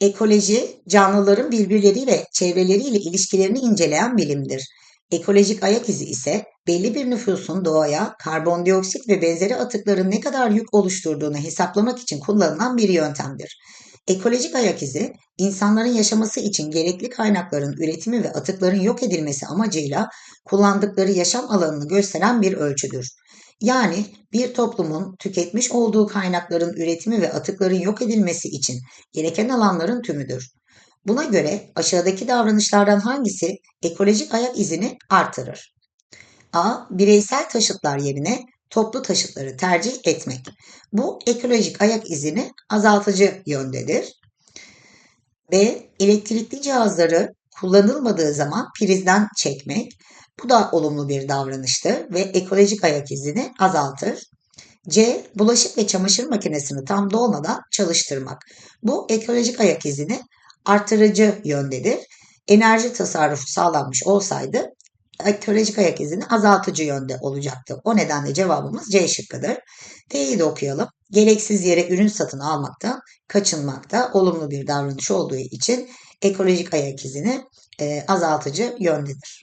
Ekoloji, canlıların birbirleriyle çevreleriyle ilişkilerini inceleyen bilimdir. Ekolojik ayak izi ise belli bir nüfusun doğaya karbondioksit ve benzeri atıkların ne kadar yük oluşturduğunu hesaplamak için kullanılan bir yöntemdir. Ekolojik ayak izi, insanların yaşaması için gerekli kaynakların üretimi ve atıkların yok edilmesi amacıyla kullandıkları yaşam alanını gösteren bir ölçüdür. Yani bir toplumun tüketmiş olduğu kaynakların üretimi ve atıkların yok edilmesi için gereken alanların tümüdür. Buna göre aşağıdaki davranışlardan hangisi ekolojik ayak izini artırır? A. Bireysel taşıtlar yerine toplu taşıtları tercih etmek. Bu ekolojik ayak izini azaltıcı yöndedir. B. Elektrikli cihazları kullanılmadığı zaman prizden çekmek. Bu da olumlu bir davranıştır ve ekolojik ayak izini azaltır. C. Bulaşık ve çamaşır makinesini tam dolmadan çalıştırmak. Bu ekolojik ayak izini artırıcı yöndedir. Enerji tasarrufu sağlanmış olsaydı ekolojik ayak izini azaltıcı yönde olacaktı. O nedenle cevabımız C şıkkıdır. D'yi de okuyalım. Gereksiz yere ürün satın almaktan kaçınmakta olumlu bir davranış olduğu için ekolojik ayak izini e, azaltıcı yöndedir.